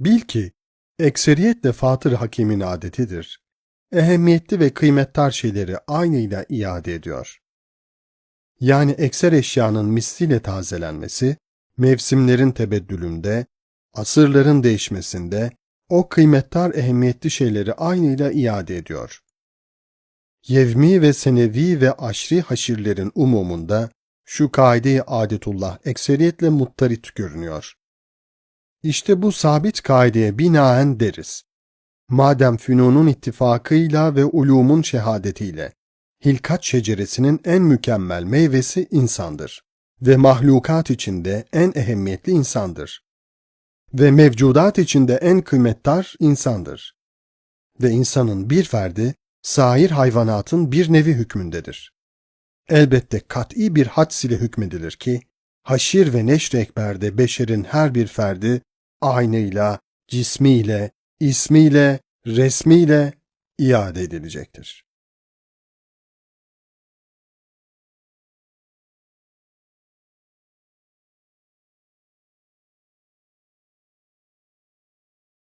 Bil ki, ekseriyetle Fatır Hakim'in adetidir. Ehemmiyetli ve kıymettar şeyleri aynıyla iade ediyor. Yani ekser eşyanın misliyle tazelenmesi, mevsimlerin tebeddülünde, asırların değişmesinde o kıymettar ehemmiyetli şeyleri aynıyla iade ediyor. Yevmi ve senevi ve aşri haşirlerin umumunda şu kaide-i adetullah ekseriyetle muttarit görünüyor. İşte bu sabit kaideye binaen deriz. Madem fünunun ittifakıyla ve ulumun şehadetiyle hilkat şeceresinin en mükemmel meyvesi insandır ve mahlukat içinde en ehemmiyetli insandır ve mevcudat içinde en kıymettar insandır ve insanın bir ferdi sair hayvanatın bir nevi hükmündedir. Elbette kat'i bir hadс ile hükmedilir ki, haşir ve neşr ekberde beşerin her bir ferdi aynıyla, cismiyle, ismiyle, resmiyle iade edilecektir.